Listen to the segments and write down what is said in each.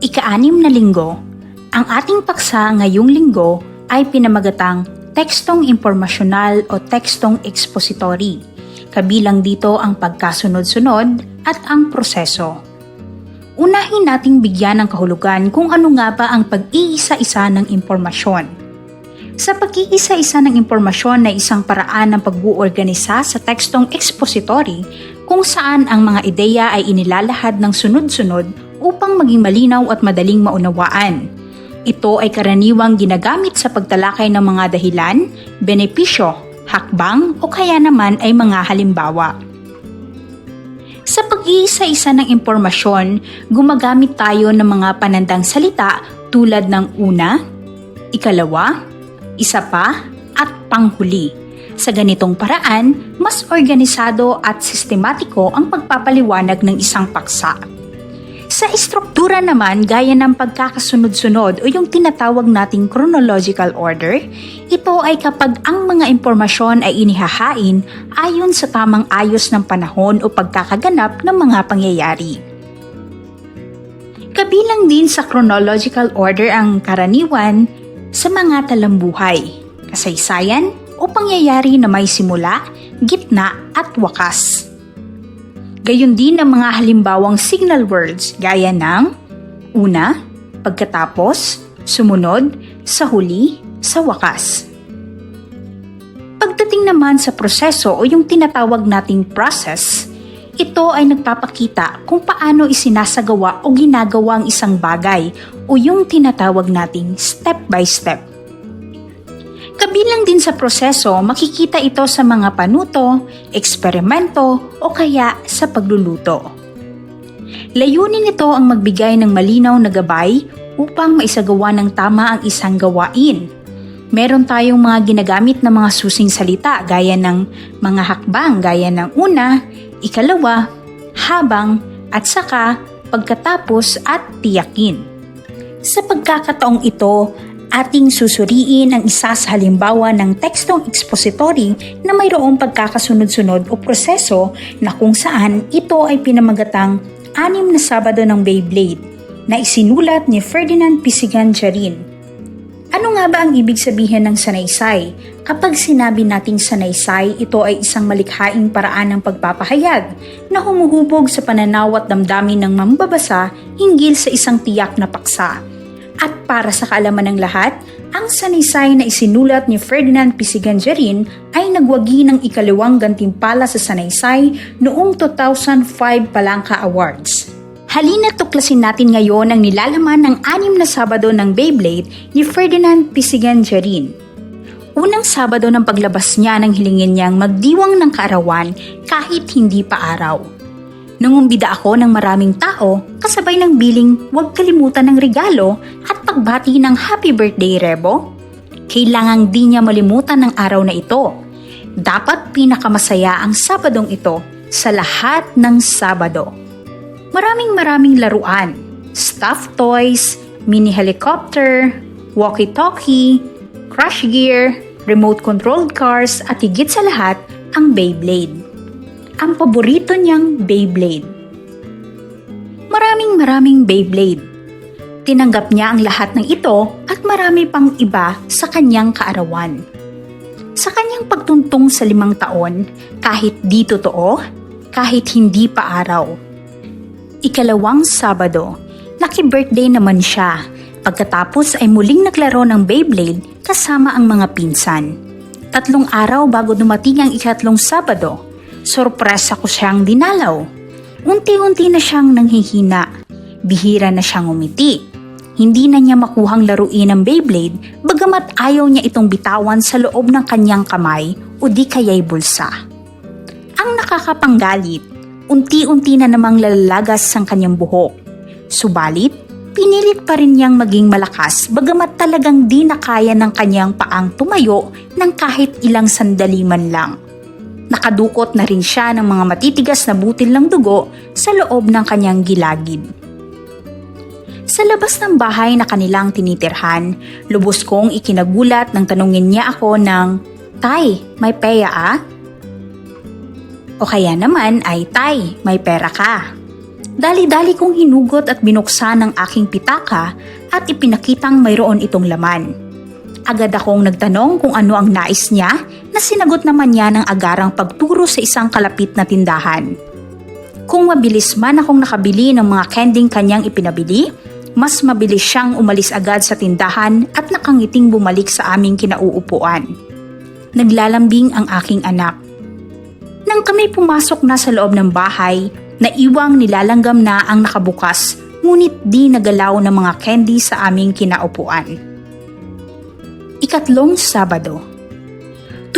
Ika-anim na linggo, ang ating paksa ngayong linggo ay pinamagatang tekstong impormasyonal o tekstong expository. Kabilang dito ang pagkasunod-sunod at ang proseso. Unahin nating bigyan ng kahulugan kung ano nga ba ang pag-iisa-isa ng impormasyon. Sa pag-iisa-isa ng impormasyon na isang paraan ng pag-uorganisa sa tekstong expository kung saan ang mga ideya ay inilalahad ng sunod-sunod upang maging malinaw at madaling maunawaan. Ito ay karaniwang ginagamit sa pagtalakay ng mga dahilan, benepisyo, hakbang o kaya naman ay mga halimbawa. Sa pag-iisa-isa ng impormasyon, gumagamit tayo ng mga panandang salita tulad ng una, ikalawa, isa pa, at panghuli. Sa ganitong paraan, mas organisado at sistematiko ang pagpapaliwanag ng isang paksa. Sa istruktura naman, gaya ng pagkakasunod-sunod o yung tinatawag nating chronological order, ito ay kapag ang mga impormasyon ay inihahain ayon sa tamang ayos ng panahon o pagkakaganap ng mga pangyayari. Kabilang din sa chronological order ang karaniwan sa mga talambuhay, kasaysayan o pangyayari na may simula, gitna at wakas. Gayon din ang mga halimbawang signal words gaya ng una, pagkatapos, sumunod, sa huli, sa wakas. Pagdating naman sa proseso o yung tinatawag nating process, ito ay nagpapakita kung paano isinasagawa o ginagawa ang isang bagay o yung tinatawag nating step by step. Kabilang din sa proseso, makikita ito sa mga panuto, eksperimento o kaya sa pagluluto. Layunin nito ang magbigay ng malinaw na gabay upang maisagawa ng tama ang isang gawain. Meron tayong mga ginagamit na mga susing salita gaya ng mga hakbang gaya ng una, ikalawa, habang, at saka, pagkatapos at tiyakin. Sa pagkakataong ito, ating susuriin ang isa sa halimbawa ng tekstong expository na mayroong pagkakasunod-sunod o proseso na kung saan ito ay pinamagatang anim na Sabado ng Beyblade na isinulat ni Ferdinand Pisigan Jarin. Ano nga ba ang ibig sabihin ng sanaysay? Kapag sinabi nating sanaysay, ito ay isang malikhaing paraan ng pagpapahayag na humuhubog sa pananaw at damdamin ng mambabasa hinggil sa isang tiyak na paksa. At para sa kaalaman ng lahat, ang sanaysay na isinulat ni Ferdinand Pisigan Jarin ay nagwagi ng ikalawang gantimpala sa sanaysay noong 2005 Palangka Awards. Halina tuklasin natin ngayon ang nilalaman ng anim na Sabado ng Beyblade ni Ferdinand Pisigan Jarin. Unang Sabado ng paglabas niya nang hilingin niyang magdiwang ng kaarawan kahit hindi pa araw. Nangumbida ako ng maraming tao kasabay ng biling huwag kalimutan ng regalo at pagbati ng happy birthday Rebo. Kailangang di niya malimutan ng araw na ito. Dapat pinakamasaya ang Sabadong ito sa lahat ng Sabado. Maraming maraming laruan, stuffed toys, mini helicopter, walkie-talkie, crush gear, remote-controlled cars at higit sa lahat ang Beyblade. Ang paborito niyang Beyblade. Maraming maraming Beyblade. Tinanggap niya ang lahat ng ito at marami pang iba sa kanyang kaarawan. Sa kanyang pagtuntong sa limang taon, kahit di totoo, kahit hindi pa araw. Ikalawang Sabado, lucky birthday naman siya. Pagkatapos ay muling naglaro ng Beyblade kasama ang mga pinsan. Tatlong araw bago dumating ang ikatlong Sabado, sorpresa ko siyang dinalaw. Unti-unti na siyang nanghihina. Bihira na siyang umiti. Hindi na niya makuhang laruin ang Beyblade bagamat ayaw niya itong bitawan sa loob ng kanyang kamay o di kaya'y bulsa. Ang nakakapanggalit, unti-unti na namang lalalagas ang kanyang buhok. Subalit, pinilit pa rin niyang maging malakas bagamat talagang di na kaya ng kanyang paang tumayo ng kahit ilang sandali man lang. Nakadukot na rin siya ng mga matitigas na butil ng dugo sa loob ng kanyang gilagid. Sa labas ng bahay na kanilang tinitirhan, lubos kong ikinagulat nang tanungin niya ako ng, Tay, may peya ah? O kaya naman ay, Tay, may pera ka. Dali-dali kong hinugot at binuksan ang aking pitaka at ipinakitang mayroon itong laman. Agad akong nagtanong kung ano ang nais niya na sinagot naman niya ng agarang pagturo sa isang kalapit na tindahan. Kung mabilis man akong nakabili ng mga kending kanyang ipinabili, mas mabilis siyang umalis agad sa tindahan at nakangiting bumalik sa aming kinauupuan. Naglalambing ang aking anak. Nang kami pumasok na sa loob ng bahay, naiwang nilalanggam na ang nakabukas ngunit di nagalaw ng mga candy sa aming kinaupuan. Ikatlong Sabado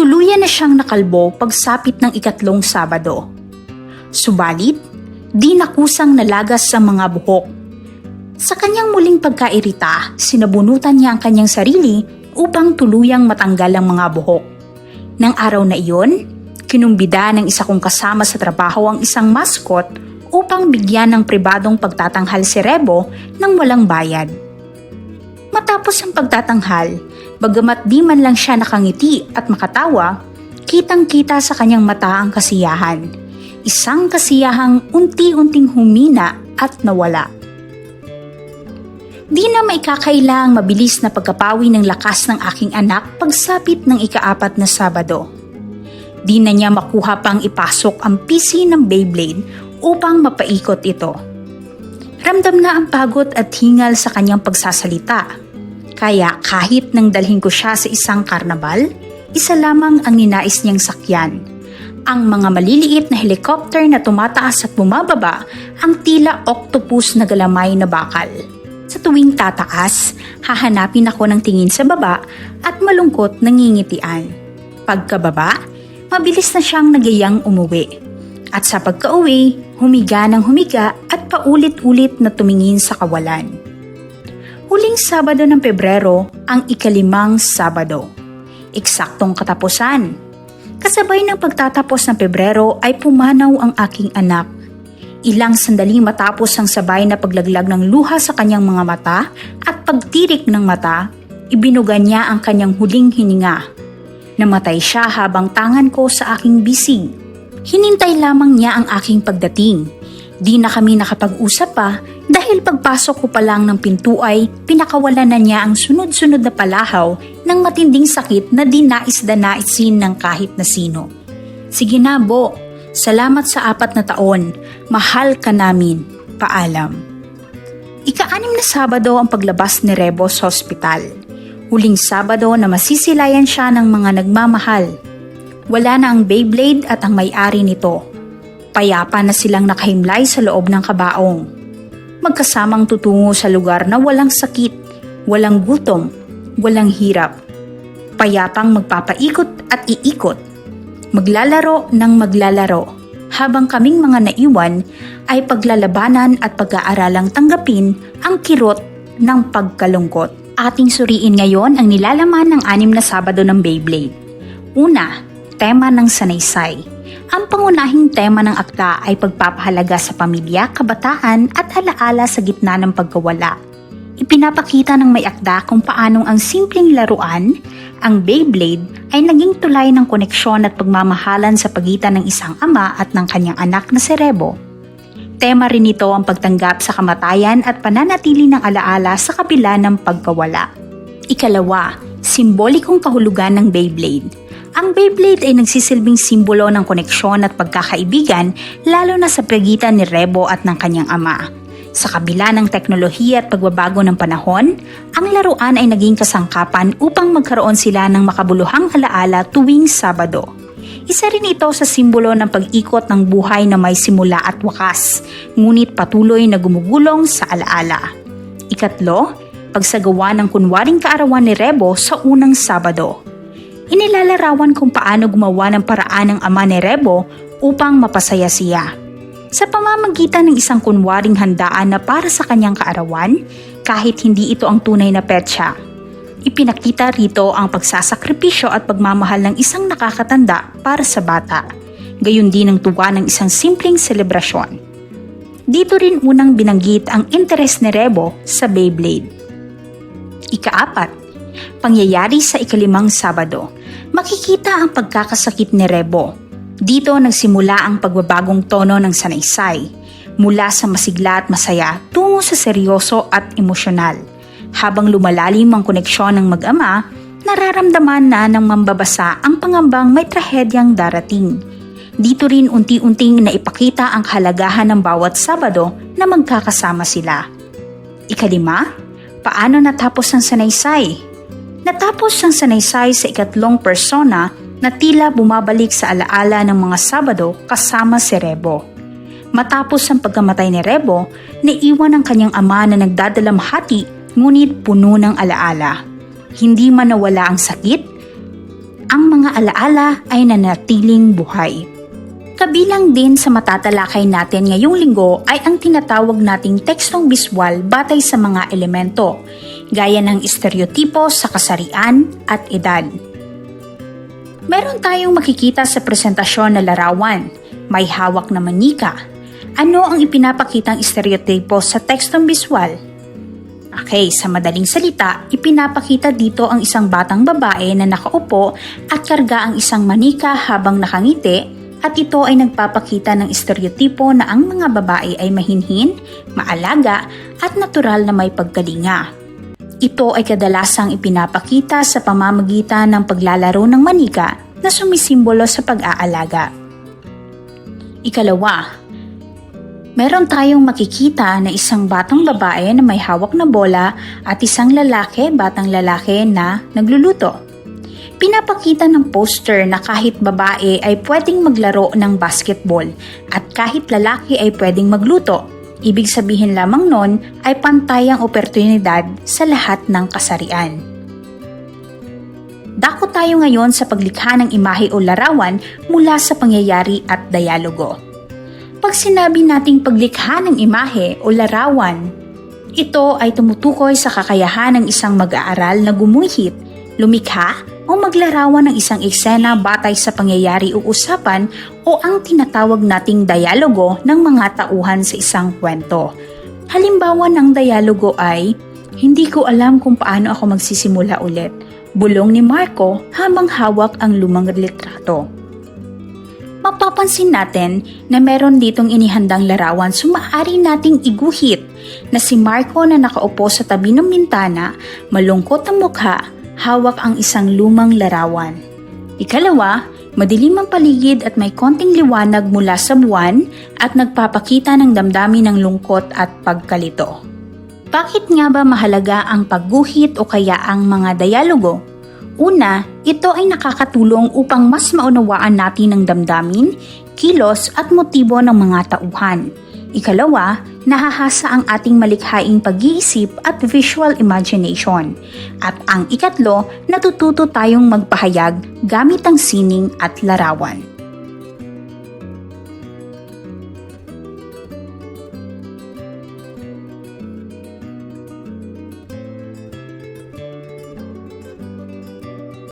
Tuluyan na siyang nakalbo pagsapit ng ikatlong Sabado. Subalit, di nakusang nalagas sa mga buhok. Sa kanyang muling pagkairita, sinabunutan niya ang kanyang sarili upang tuluyang matanggal ang mga buhok. Nang araw na iyon, kinumbida ng isa kong kasama sa trabaho ang isang mascot upang bigyan ng pribadong pagtatanghal si Rebo nang walang bayad. Matapos ang pagtatanghal, bagamat di man lang siya nakangiti at makatawa, kitang-kita sa kanyang mata ang kasiyahan. Isang kasiyahang unti-unting humina at nawala. Di na maikakailang mabilis na pagkapawi ng lakas ng aking anak pagsapit ng ikaapat na Sabado. Di na niya makuha pang ipasok ang PC ng Beyblade upang mapaikot ito. Ramdam na ang pagod at hingal sa kanyang pagsasalita. Kaya kahit nang dalhin ko siya sa isang karnabal, isa lamang ang ninais niyang sakyan. Ang mga maliliit na helicopter na tumataas at bumababa ang tila octopus na galamay na bakal. Sa tuwing tataas, hahanapin ako ng tingin sa baba at malungkot nangingitian. Pagkababa, mabilis na siyang nagayang umuwi. At sa pagkauwi, humiga ng humiga at paulit-ulit na tumingin sa kawalan. Huling Sabado ng Pebrero ang ikalimang Sabado. Eksaktong katapusan. Kasabay ng pagtatapos ng Pebrero ay pumanaw ang aking anak. Ilang sandali matapos ang sabay na paglaglag ng luha sa kanyang mga mata at pagtirik ng mata, ibinuga niya ang kanyang huling hininga. Namatay siya habang tangan ko sa aking bisig. Hinintay lamang niya ang aking pagdating. Di na kami nakapag-usap pa dahil pagpasok ko pa lang ng pinto ay pinakawalan na niya ang sunod-sunod na palahaw ng matinding sakit na di nais da naisin ng kahit na sino. Sige na, Bo. Salamat sa apat na taon. Mahal ka namin. Paalam. Ika-anim na Sabado ang paglabas ni Rebo sa ospital. Huling Sabado na masisilayan siya ng mga nagmamahal. Wala na ang Beyblade at ang may-ari nito. Payapa na silang nakahimlay sa loob ng kabaong. Magkasamang tutungo sa lugar na walang sakit, walang gutom, walang hirap. Payapang magpapaikot at iikot. Maglalaro ng maglalaro. Habang kaming mga naiwan ay paglalabanan at pag-aaralang tanggapin ang kirot ng pagkalungkot. Ating suriin ngayon ang nilalaman ng anim na Sabado ng Beyblade. Una, tema ng sanaysay. Ang pangunahing tema ng akta ay pagpapahalaga sa pamilya, kabataan at alaala sa gitna ng pagkawala. Ipinapakita ng may akda kung paanong ang simpleng laruan, ang Beyblade, ay naging tulay ng koneksyon at pagmamahalan sa pagitan ng isang ama at ng kanyang anak na si Rebo. Tema rin ito ang pagtanggap sa kamatayan at pananatili ng alaala sa kabila ng pagkawala. Ikalawa, simbolikong kahulugan ng Beyblade. Ang Beyblade ay nagsisilbing simbolo ng koneksyon at pagkakaibigan lalo na sa pagitan ni Rebo at ng kanyang ama. Sa kabila ng teknolohiya at pagbabago ng panahon, ang laruan ay naging kasangkapan upang magkaroon sila ng makabuluhang alaala tuwing Sabado. Isa rin ito sa simbolo ng pag-ikot ng buhay na may simula at wakas, ngunit patuloy na gumugulong sa alaala. Ikatlo, pagsagawa ng kunwaring kaarawan ni Rebo sa unang Sabado. Inilalarawan kung paano gumawa ng paraan ng ama ni Rebo upang mapasaya siya. Sa pamamagitan ng isang kunwaring handaan na para sa kanyang kaarawan, kahit hindi ito ang tunay na petsa. Ipinakita rito ang pagsasakripisyo at pagmamahal ng isang nakakatanda para sa bata, gayon din ang tuwa ng isang simpleng selebrasyon. Dito rin unang binanggit ang interes ni Rebo sa Beyblade. Ikaapat, pangyayari sa ikalimang Sabado, makikita ang pagkakasakit ni Rebo. Dito nagsimula ang pagbabagong tono ng sanaysay. mula sa masigla at masaya tungo sa seryoso at emosyonal. Habang lumalalim ang koneksyon ng mag-ama, nararamdaman na ng mambabasa ang pangambang may trahedyang darating. Dito rin unti-unting naipakita ang kahalagahan ng bawat Sabado na magkakasama sila. Ikalima, paano natapos ang sanaysay? Natapos ang sanaysay sa ikatlong persona na tila bumabalik sa alaala ng mga Sabado kasama si Rebo. Matapos ang pagkamatay ni Rebo, naiwan ang kanyang ama na nagdadalamhati ngunit puno ng alaala. Hindi man nawala ang sakit, ang mga alaala ay nanatiling buhay. Kabilang din sa matatalakay natin ngayong linggo ay ang tinatawag nating tekstong biswal batay sa mga elemento, gaya ng stereotipo sa kasarian at edad. Meron tayong makikita sa presentasyon na larawan, may hawak na manika. Ano ang ipinapakitang stereotipo sa tekstong biswal? Okay, sa madaling salita, ipinapakita dito ang isang batang babae na nakaupo at karga ang isang manika habang nakangiti at ito ay nagpapakita ng stereotipo na ang mga babae ay mahinhin, maalaga at natural na may pagkalinga. Ito ay kadalasang ipinapakita sa pamamagitan ng paglalaro ng manika na sumisimbolo sa pag-aalaga. Ikalawa, meron tayong makikita na isang batang babae na may hawak na bola at isang lalaki, batang lalaki na nagluluto. Pinapakita ng poster na kahit babae ay pwedeng maglaro ng basketball at kahit lalaki ay pwedeng magluto. Ibig sabihin lamang nun ay pantay ang oportunidad sa lahat ng kasarian. Dako tayo ngayon sa paglikha ng imahe o larawan mula sa pangyayari at dialogo. Pag sinabi nating paglikha ng imahe o larawan, ito ay tumutukoy sa kakayahan ng isang mag-aaral na gumuhit, lumikha o maglarawan ng isang eksena batay sa pangyayari o usapan o ang tinatawag nating dialogo ng mga tauhan sa isang kwento. Halimbawa ng dialogo ay, Hindi ko alam kung paano ako magsisimula ulit. Bulong ni Marco habang hawak ang lumang litrato. Mapapansin natin na meron ditong inihandang larawan so maaari nating iguhit na si Marco na nakaupo sa tabi ng bintana, malungkot ang mukha, hawak ang isang lumang larawan. Ikalawa, madilim ang paligid at may konting liwanag mula sa buwan at nagpapakita ng damdamin ng lungkot at pagkalito. Bakit nga ba mahalaga ang pagguhit o kaya ang mga dialogo? Una, ito ay nakakatulong upang mas maunawaan natin ang damdamin, kilos at motibo ng mga tauhan. Ikalawa, nahahasa ang ating malikhaing pag-iisip at visual imagination. At ang ikatlo, natututo tayong magpahayag gamit ang sining at larawan.